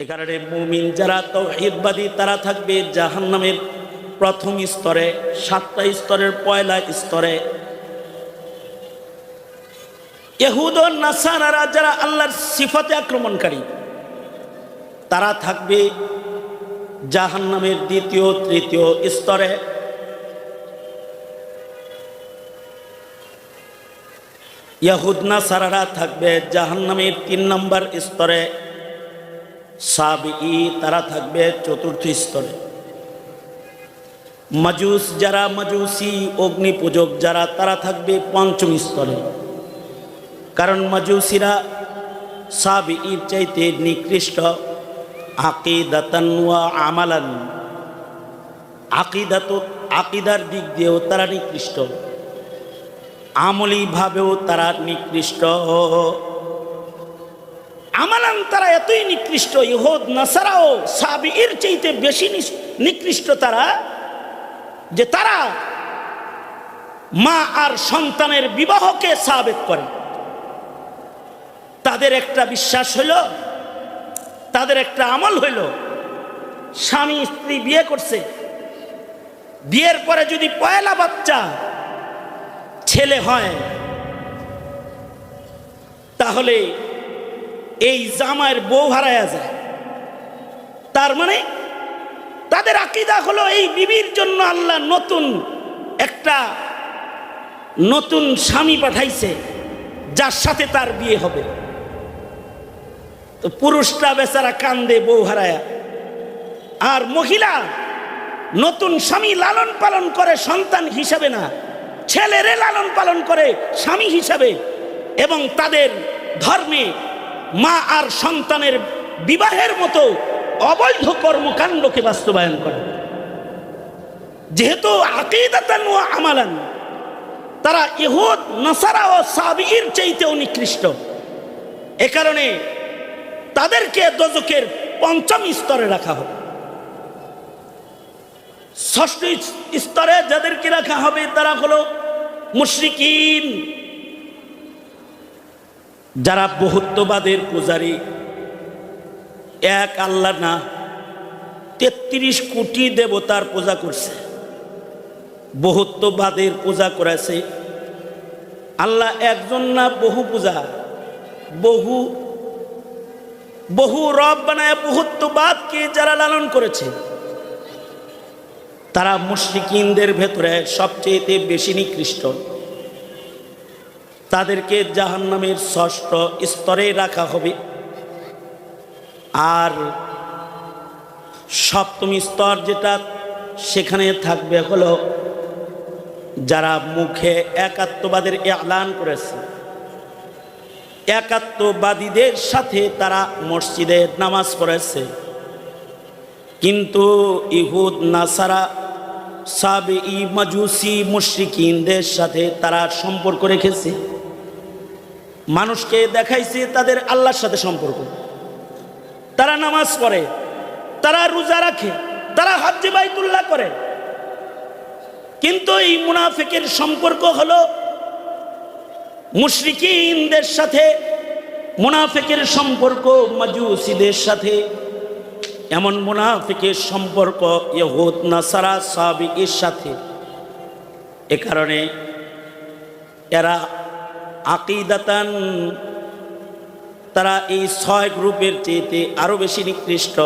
এ কারণে মুমিন যারা তৌহিদবাদী, তারা থাকবে জাহান্নামের প্রথম স্তরে, সাতটা স্তরের পয়লা স্তরে। ইহুদ ও নাসারারা যারা আল্লাহর সিফাতে আক্রমণকারী, তারা থাকবে জাহান্নামের দ্বিতীয়, তৃতীয় স্তরে। ইয়াহুদ নাসারারা থাকবে জাহান্নামের তিন নম্বর স্তরে। সাবি তারা থাকবে চতুর্থ স্তরে। মাজুস যারা মাজুসি অগ্নি পূজক যারা, তারা থাকবে পঞ্চম স্তরে। কারণ মাজুসিরা সাবির চাইতে নিকৃষ্ট। আকিদাতান ওয়া আমালান। আকিদাত, আকিদার দিক দিয়েও তারা নিকৃষ্ট। আমলিভাবেও তারা নিকৃষ্ট। আমালান তারা এতই নিকৃষ্ট, ইহুদ, নাসারাও সাবির চাইতে বেশি নিকৃষ্ট তারা, যে তারা মা আর সন্তানের বিবাহকে সাবেক করে। তাদের একটা বিশ্বাস হইল, তাদের একটা আমল হইল, স্বামী, স্ত্রী বিয়ে করছে। বিয়ের পরে যদি পয়লা বাচ্চা ছেলে হয়, তাহলে এই জামাইয়ের বউ হারায়া যায়। তার মানে তাদের আকিদা হলো এই বিবির জন্য আল্লাহ নতুন একটা নতুন স্বামী পাঠাইছে, যার সাথে তার বিয়ে হবে। তো পুরুষটা বেচারা কান্দে, বউ হারায়া। আর মহিলা নতুন স্বামী লালন পালন করে, সন্তান হিসাবে না, ছেলেরে লালন পালন করে স্বামী হিসাবে, এবং তাদের ধর্মে মা আর সন্তানের বিবাহের মতো অবৈধ কর্মকাণ্ডকে বাস্তবায়ন করে। যেহেতু আকিদাতান ও আমালান, তারা ইহুদ, নাসারা ও সাবির চাইতেও নিকৃষ্ট। এ কারণে তাদেরকে দজকের পঞ্চম স্তরে রাখা হবে ষষ্ঠ স্তরে যাদেরকে রাখা হবে তারা হলো মুশরিকিন। যারা বহুত্ববাদের পূজারী, এক আল্লাহ না, তেত্রিশ কোটি দেবতার পূজা করছে। বহুত্ববাদের পূজা করেছে। আল্লাহ একজন না বহু পূজা, বহু বহু রব বানায় বহুত্ববাদকে যারা লালন করেছে। তারা মুশরিকিনদের ভেতরে সবচেয়ে বেশি নিকৃষ্ট। তাদেরকে জাহান্নামের ষষ্ঠ স্তরে রাখা হবে। আর সপ্তম স্তর যেটা, সেখানে থাকবে হলো যারা মুখে একাত্মবাদের এলান করেছে। একাত্মবাদীদের সাথে তারা মসজিদে নামাজ পড়েছে। কিন্তু ইহুদ, নাসারা সাবে ই মাজুসি, মুশরিকিনদের সাথে তারা সম্পর্ক রেখেছে। মানুষকে দেখাইছে তাদের আল্লাহর সাথে সম্পর্ক। তারা নামাজ পড়ে, তারা রোজা রাখে, তারা হজ্জে বাইতুল্লাহ করে। কিন্তু এই মুনাফিকের সম্পর্ক হলো মুশরিকিনদের সাথে, মুনাফিকের সম্পর্ক মাজুসিদের সাথে। এমন মুনাফিকের সম্পর্ক ইহুদ, নাসারা সাবিকের সাথে। এ কারণে এরা আকিদাতান, তারা এই ছয় গ্রুপের চেয়েতে আরও বেশি নিকৃষ্ট।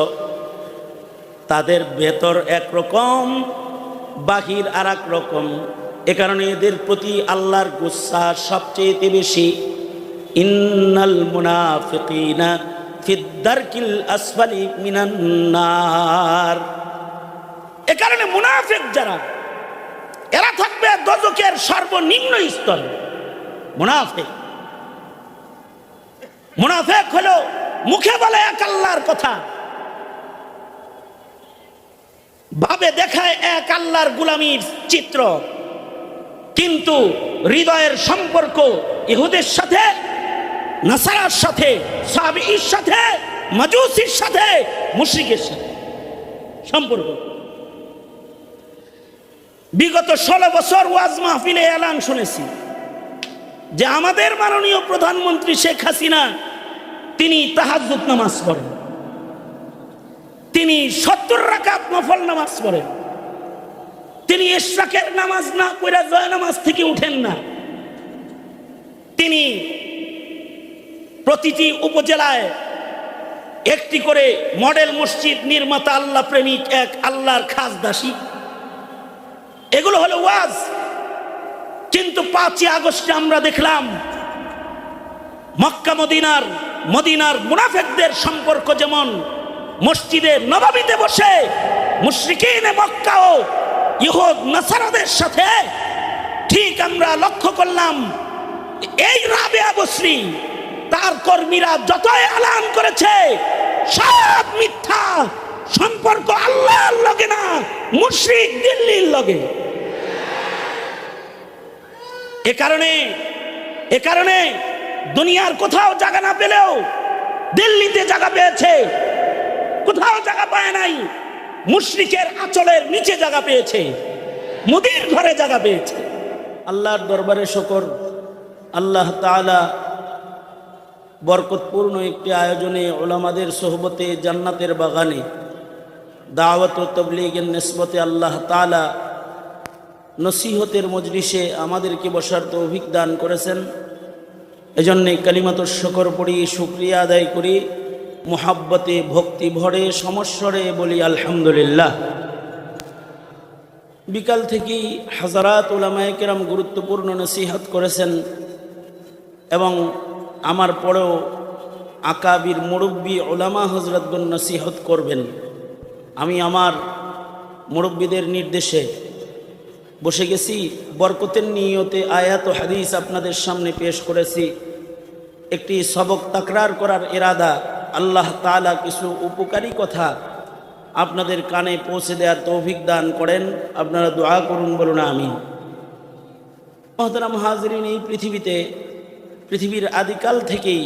তাদের ভেতর একরকম, বাহির আর এক রকম। এ কারণে এদের প্রতি আল্লাহর গুসা সবচেয়ে বেশি। ইন্নাল মুনাফিকিনা ফিদ্দারকিল আসফালি মিনান নার। এ কারণে মুনাফিক যারা, এরা থাকবে দজকের সর্বনিম্ন স্তরে। হলো মুখে বলে এক আল্লাহর কথা। ভাবে দেখায় এক আল্লাহর গুলামির চিত্র। কিন্তু হৃদয়ের সম্পর্ক ইহুদের সাথে, নাসারার সাথে সাবির সাথে, মাজুসির সাথে, মুশরিকের সাথে সম্পর্ক। বিগত ষোলো বছর ওয়াজ মাহফিলে এলান শুনেছি। যে আমাদের মাননীয় প্রধানমন্ত্রী শেখ হাসিনা, তিনি তাহাজ্জুদ নামাজ পড়েন। তিনি সত্তর রাকাত নফল নামাজ পড়েন। তিনি ইশরাকের নামাজ না পড়ে জয় নামাজ থেকে উঠেন না। তিনি প্রতিটি উপজেলায় একটি করে মডেল মসজিদ নির্মাতা আল্লাহ প্রেমিক এক আল্লাহর খাস দাসী। এগুলো হলো ওয়াজ। কিন্তু পাঁচই আগস্টে আমরা দেখলাম মক্কা মদিনার মদিনার মুনাফেকদের সম্পর্ক যেমন মসজিদে নবাবিতে বসে, মুশরিকিনে মক্কা ও ইহুদ, নাসারাদের সাথে ঠিক আমরা লক্ষ্য করলাম এই রাবেয়া বসরি তার কর্মীরা যতই আলান করেছে, সব মিথ্যা সম্পর্ক আল্লাহর লগে না, মুশরিক দিল্লির লগে। এ কারণে এ কারণে দুনিয়ার কোথাও জায়গা না পেলেও দিল্লিতে জায়গা পেয়েছে, কোথাও জায়গা পায় নাই, মুশরিকের আঁচলের নিচে জায়গা পেয়েছে, মুদির ঘরে জায়গা পেয়েছে। আল্লাহর দরবারে শকর, আল্লাহ তাআলা বরকতপূর্ণ একটি আয়োজনে ওলামাদের সোহবতে জান্নাতের বাগানে দাওয়াত তবলিগের নেসবতে আল্লাহ তাআলা নসিহতের মজলিসে আমাদেরকে বসার তৌফিক দান করেছেন। এজন্যে কালিমাত শকর পড়ি, শুক্রিয়া আদায় করি। মোহাব্বতে ভক্তি ভরে, সমস্বরে বলি, আলহামদুলিল্লাহ। বিকাল থেকেই হাজারাত ওলামায় কেরাম গুরুত্বপূর্ণ নসিহত করেছেন এবং আমার পরেও আকাবির মুরব্বী ওলামা হজরতগণ নসিহত করবেন। আমি আমার মুরব্বীদের নির্দেশে বসে গেছি, বরকতের নিয়তে আয়াত হাদিস আপনাদের সামনে পেশ করেছি। একটি সবক তাকরার করার এরাদা, আল্লাহ তাআলা কিছু উপকারী কথা আপনাদের কানে পৌঁছে দেওয়ার তৌফিক দান করেন। আপনারা দোয়া করুন বলুন আমি মহতারাম হাজরিন, এই পৃথিবীতে, পৃথিবীর আদিকাল থেকেই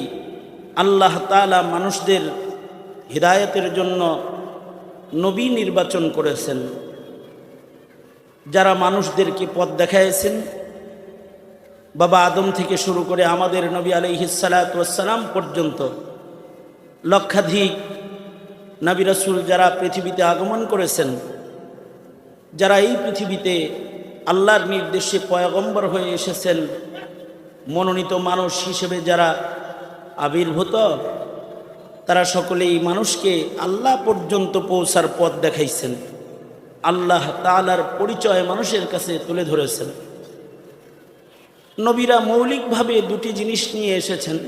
আল্লাহ তালা মানুষদের হৃদায়তের জন্য নবী নির্বাচন করেছেন। যারা মানুষদেরকে পথ দেখাইছেন বাবা আদম থেকে শুরু করে আমাদের নবী আলহিসালাম পর্যন্ত লক্ষাধিক নবী রসুল যারা পৃথিবীতে আগমন করেছেন, যারা এই পৃথিবীতে আল্লাহর নির্দেশে পয়গম্বর হয়ে এসেছেন, মনোনীত মানুষ হিসেবে যারা আবির্ভূত, তারা সকলেই মানুষকে আল্লাহ পর্যন্ত পৌঁছার পথ দেখাইছেন। আল্লাহ তালার পরিচয় মানুষের কাছে তুলে ধরেছেন। নবীরা মৌলিকভাবে দুটি জিনিস নিয়ে এসেছেন।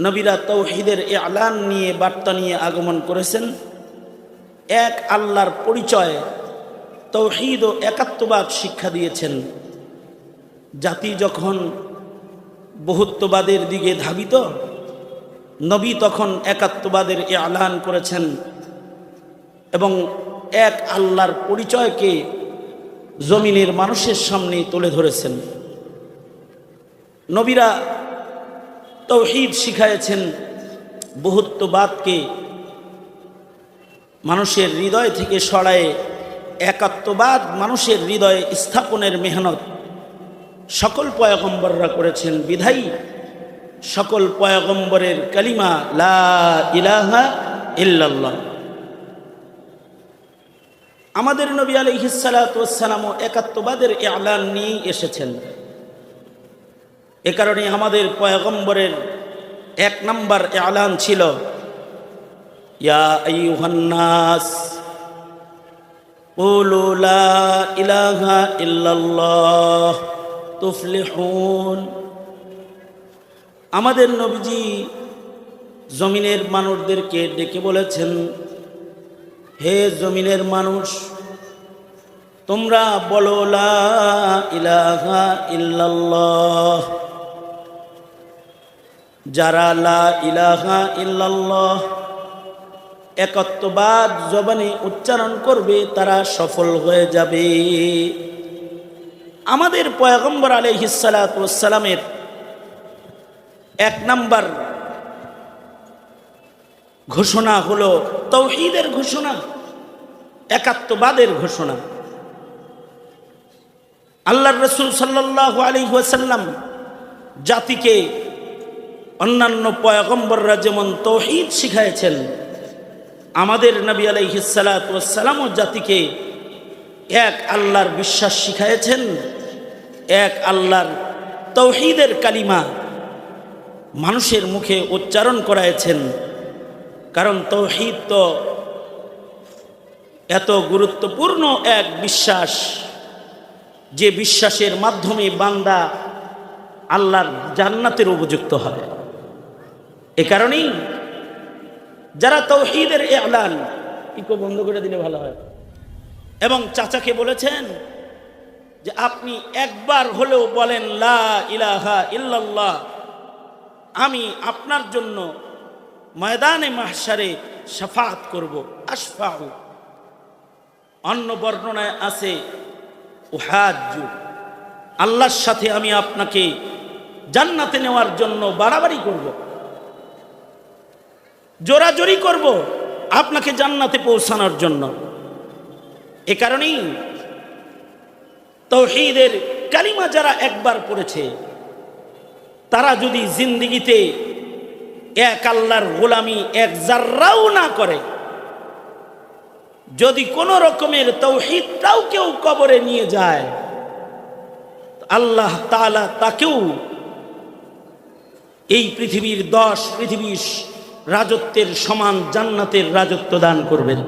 নবীরা তৌহিদের এ আলান নিয়ে বার্তা নিয়ে আগমন করেছেন। এক, আল্লাহর পরিচয়, তৌহিদ ও একাত্মবাদ শিক্ষা দিয়েছেন। জাতি যখন বহুত্ববাদের দিকে ধাবিত, নবী তখন একাত্মবাদের এ আলান করেছেন এবং এক আল্লাহর পরিচয়কে জমিনের মানুষের সামনে তুলে ধরেছেন। নবীরা তৌহিদ শিখাইছেন বহুত্ববাদকে মানুষের হৃদয় থেকে সরায়ে একাত্মবাদ মানুষের হৃদয়ে স্থাপনের মেহনত। সকল পয়গম্বররা করেছেন বিধায়ী। সকল পয়গম্বরের কালিমা লা ইলাহা ইল্লাল্লাহ। আমাদের নবী আলী হিসালাতামও একাত্মবাদের আলান নিয়েই এসেছেন। এ কারণে আমাদের পয়গম্বরের এক নম্বর আলান ছিল আমাদের নবীজি জমিনের মানুষদেরকে ডেকে বলেছেন হে জমিনের মানুষ, তোমরা বলো, লা ইলাহা ইল্লাল্লাহ। যারা লা ইলাহা ইল্লাল্লাহ একত্ববাদ জবানে উচ্চারণ করবে, তারা সফল হয়ে যাবে। আমাদের পয়গম্বর আলহিসালামের এক নাম্বার ঘোষণা হলো তৌহিদের ঘোষণা, একাত্মবাদের ঘোষণা। আল্লাহ রসুল সাল্লাহ আলী ওয়াসাল্লাম জাতিকে অন্যান্য পয়গম্বররা যেমন তৌহিদ শিখাইছেন, আমাদের নবী আলাইহিসালামও জাতিকে এক আল্লাহর বিশ্বাস শিখাইছেন, এক আল্লাহর তৌহিদের কালিমা মানুষের মুখে উচ্চারণ করাইছেন। কারণ তৌহিদ তো এত গুরুত্বপূর্ণ এক বিশ্বাস, যে বিশ্বাসের মাধ্যমে বান্দা আল্লাহর জান্নাতের উপযুক্ত হবে। এ কারণেই যারা তৌহিদের এ এলান, ইকো বন্ধ করে দিলে ভালো হয়। এবং চাচাকে বলেছেন যে, আপনি একবার হলেও বলেন, লা ইলাহা ইল্লাল্লাহ, আমি আপনার জন্য ময়দানে মাহসারে সাফাত করব, আশফাউ। অন্য বর্ণনায় আছে উহাজু আল্লাহর সাথে আমি আপনাকে জান্নাতে নেওয়ার জন্য বাড়াবাড়ি করব। জোরাজোরি করব আপনাকে জান্নাতে পৌঁছানোর জন্য। এ কারণেই তৌহিদের কালিমা যারা একবার পড়েছে, তারা যদি জিন্দিগিতে এক আল্লাহর গোলামি এক জার্রাও না করে। যদি কোনো রকমের তৌহিদটাও কেউ কবরে নিয়ে যায়, আল্লাহ তালা তাকেও এই পৃথিবীর দশ পৃথিবীর রাজত্বের সমান জান্নাতের রাজত্ব দান করবেন।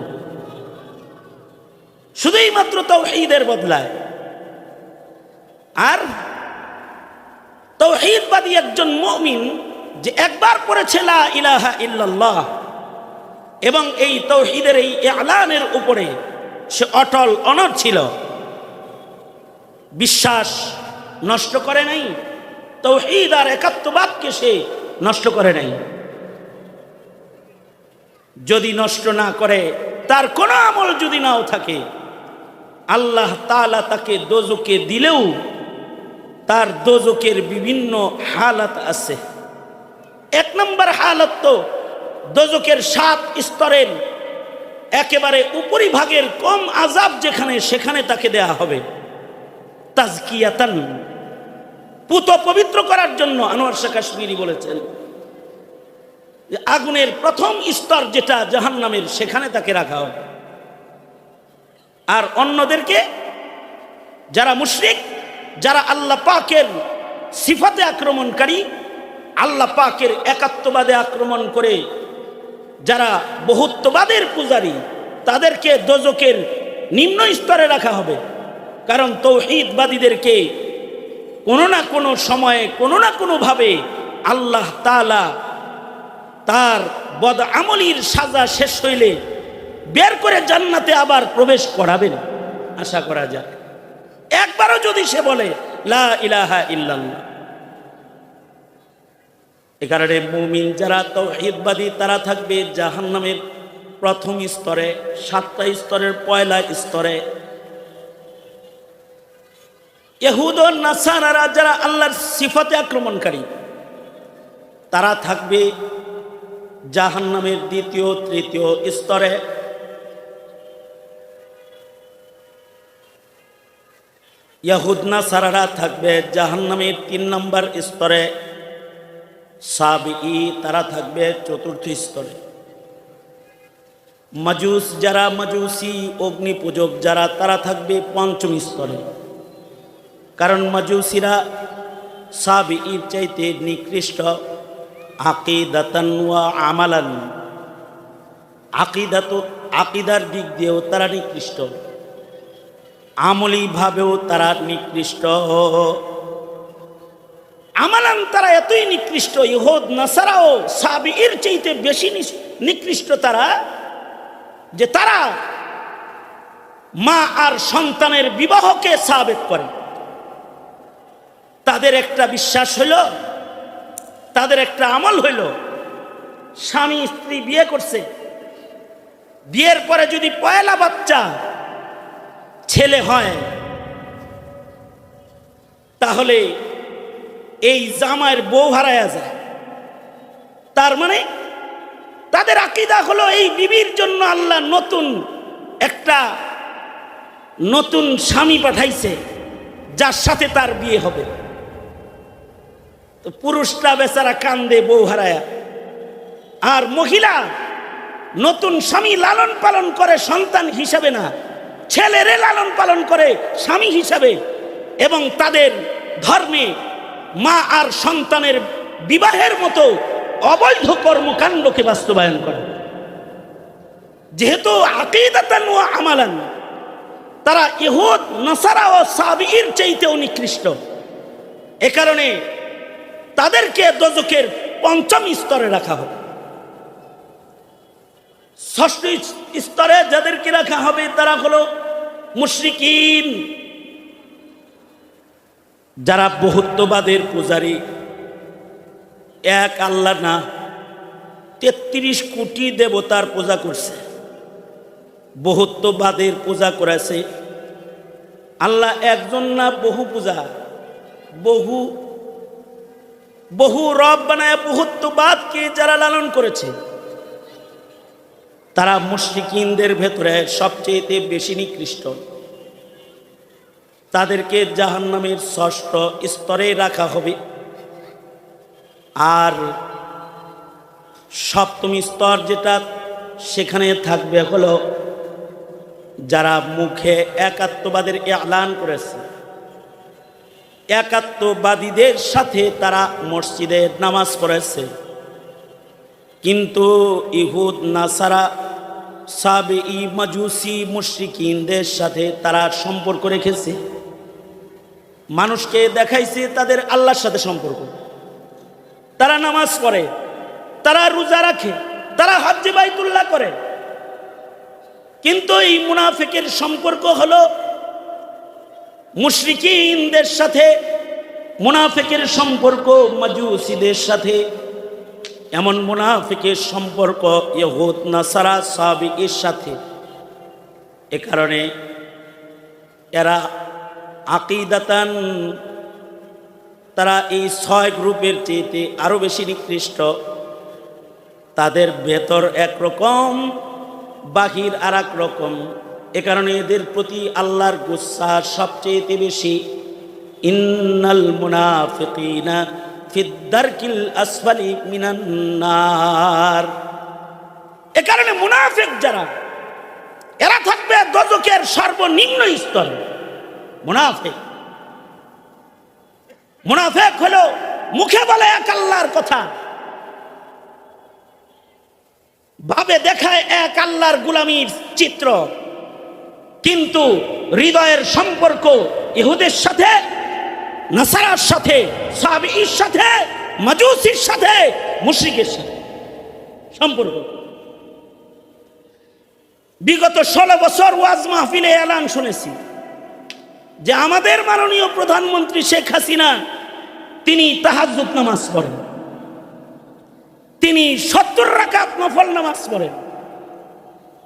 শুধুই মাত্র তৌহিদের বদলায়। আর তৌহিদবাদী একজন মমিন যে একবার পড়েছে লা ইলাহা ইল্লাল্লাহ এবং এই তৌহিদের এই আলানের উপরে সে অটল অনর ছিল। বিশ্বাস নষ্ট করে নাই, তৌহিদ আর একাত্মবাদকে সে নষ্ট করে নাই। যদি নষ্ট না করে, তার কোনো আমল যদি নাও থাকে, আল্লাহ তালা তাকে দোজকে দিলেও তার দোজকের বিভিন্ন হালাত আছে। এক নম্বর হালত তো দোজকের সাত স্তরের একেবারে উপরিভাগের কম আজাব যেখানে, সেখানে তাকে দেয়া হবে। তাজকিয়াতান। পুত পবিত্র করার জন্য আনোয়ার শাহ কাশ্মীরি বলেছেন আগুনের প্রথম স্তর যেটা জাহান্নামের, সেখানে তাকে রাখা হবে। আর অন্যদেরকে, যারা মুশরিক, যারা আল্লাহ পাকের সিফাতে আক্রমণকারী আল্লাহ পাকের একাত্মবাদে আক্রমণ করে যারা বহুত্ববাদের পূজারী, তাদেরকে দোজকের নিম্ন স্তরে রাখা হবে। কারণ তৌহিদবাদীদেরকে কোনো না কোনো সময়ে, কোনো না কোনোভাবে আল্লাহ তালা তার বদ আমলির সাজা শেষ হইলে বের করে জান্নাতে আবার প্রবেশ করাবেন। আশা করা যায় একবারও যদি সে বলে, লা ইলাহা ইল্লাল্লাহ এ কারণে মুমিন যারা তৌহিদবাদী, তারা থাকবে জাহান্নামের প্রথম স্তরে, সাতটা স্তরের পয়লা স্তরে। ইহুদ ও নাসারারা যারা আল্লাহর সিফাতে আক্রমণকারী, তারা থাকবে জাহান্নামের দ্বিতীয়, তৃতীয় স্তরে। ইয়াহুদনা সারারা থাকবে জাহান্নামের তিন নম্বর স্তরে। সাবি তারা থাকবে চতুর্থ স্তরে। মাজুস যারা মাজুসি অগ্নি পূজক যারা, তারা থাকবে পঞ্চম স্তরে। কারণ মাজুসিরা সাবির চাইতে নিকৃষ্ট। আকিদাতান ওয়া আমালান। আকিদাত, আকিদার দিক দিয়েও তারা নিকৃষ্ট। আমলিভাবেও তারা নিকৃষ্ট। আমালান তারা এতই নিকৃষ্ট, ইহুদ, নাসারাও সাবি এর চাইতে বেশি নিকৃষ্ট তারা যে তারা মা আর সন্তানের বিবাহকে সাবেক করে। তাদের একটা বিশ্বাস হইল, তাদের একটা আমল হইল, স্বামী স্ত্রী বিয়ে করছে, বিয়ের পরে যদি পয়লা বাচ্চা ছেলে হয়, তাহলে এই জামায়ের বউ হারায়া যায়। তার মানে তাদের আকিদা হলো এই বিবির জন্য আল্লাহ নতুন একটা নতুন স্বামী পাঠাইছে, যার সাথে তার বিয়ে হবে। তো পুরুষটা বেচারা কান্দে বউ হারায়া। আর মহিলা নতুন স্বামী লালন পালন করে সন্তান হিসাবে না, ছেলেরে লালন পালন করে স্বামী হিসাবে, এবং তাদের ধর্মে মা আর সন্তানের বিবাহের মতো অবৈধ কর্মকাণ্ডকে বাস্তবায়ন করে। যেহেতু আকিদাতান ও আমালান, তারা ইহুদ, নাসারা ও সাবির চাইতেও নিকৃষ্ট। এ কারণে তাদেরকে দোজকের পঞ্চম স্তরে রাখা হবে। ষষ্ঠ স্তরে যাদেরকে রাখা হবে তারা হলো মুশরিকিন। যারা বহুত্ববাদের পূজারী, এক আল্লাহ না, তেত্রিশ কোটি দেবতার পূজা করছে, বহুত্ববাদের পূজা করেছে। আল্লাহ একজন না বহু পূজা, বহু বহু রব বানায় বহুত্ববাদকে যারা লালন করেছে। তারা মুশরিকিনদের ভেতরে সবচেয়ে বেশি নিকৃষ্ট। তাদেরকে জাহান্নামের ষষ্ঠ স্তরে রাখা হবে। আর সপ্তম স্তর যেটা, সেখানে থাকবে হলো যারা মুখে একাত্মবাদের এলান করেছে। একাত্মবাদীদের সাথে তারা মসজিদে নামাজ পড়েছে। কিন্তু ইহুদ, নাসারা সাবে ই মাজুসি, মুশ্রিকিনদের সাথে তারা সম্পর্ক রেখেছে। মানুষকে দেখাইছে তাদের আল্লাহর সাথে সম্পর্ক। তারা নামাজ পড়ে, তারা রোজা রাখে, তারা হজ্জে বাইতুল্লাহ করে। কিন্তু এই মুনাফিকের সম্পর্ক হলো মুশরিকিনদের সাথে, মুনাফেকের সম্পর্ক মাজুসিদের সাথে। এমন মুনাফিকের সম্পর্ক ইহুদ, নাসারা সাবিকের সাথে। এ কারণে এরা আকিদাতান, তারা এই ছয় গ্রুপের চেয়েতে আরও বেশি নিকৃষ্ট। তাদের ভেতর একরকম, বাহির আর রকম এ কারণে এদের প্রতি আল্লাহর গুসা সবচেয়ে বেশি। ইন্নাল মুনাফিকিনা ফিদ্দারকিল আসফালি মিনান নার। এ কারণে মুনাফিক যারা, এরা থাকবে দজকের সর্বনিম্ন স্তরে। মুনাফিক। মুনাফেক হলো মুখে বলে এক আল্লাহর কথা। ভাবে দেখায় এক আল্লাহর গুলামির চিত্র। কিন্তু হৃদয়ের সম্পর্ক ইহুদের সাথে, নাসারার সাথে সাবির সাথে, মাজুসির সাথে, মুশরিকের সাথে সম্পর্ক। বিগত ষোলো বছর ওয়াজ মাহফিলে এলান শুনেছি। যে আমাদের মাননীয় প্রধানমন্ত্রী শেখ হাসিনা, তিনি তাহাজুদ নামাজ পড়েন। তিনি সত্তর রাকাত নফল নামাজ পড়েন।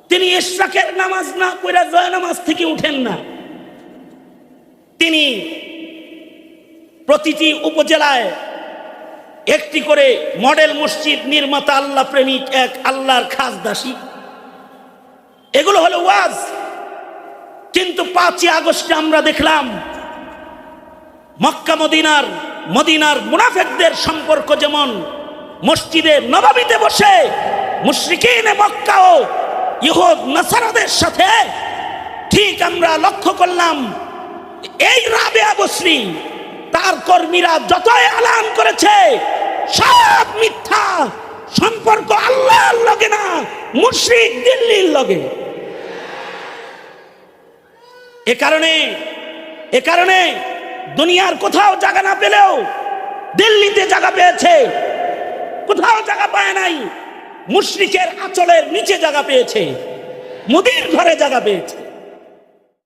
তিনি ইশরাকের নামাজ না পড়ে জয় নামাজ থেকে উঠেন না। তিনি প্রতিটি উপজেলায় একটি করে মডেল মসজিদ নির্মাতা, আল্লাহ প্রেমিক, এক আল্লাহর খাস দাসী। এগুলো হলো ওয়াজ। কিন্তু পাঁচই আগস্টে আমরা দেখলাম মক্কা মদিনার মদিনার মুনাফেকদের সম্পর্ক যেমন, মসজিদে নবাবিতে বসে মুশরিকিনে মক্কা ও ইহুদ নাসারাদের সাথে ঠিক আমরা লক্ষ্য করলাম, এই রাবেয়া বসরি তার কর্মীরা যতই আলান করেছে, সব মিথ্যা সম্পর্ক আল্লাহর লগে না, মুশরিক দিল্লির লগে। এ কারণে এ কারণে দুনিয়ার কোথাও জায়গা না পেলেও দিল্লিতে জায়গা পেয়েছে, কোথাও জায়গা পায় নাই, মুশরিকের আঁচলের নিচে জায়গা পেয়েছে, মুদির ঘরে জায়গা পেয়েছে।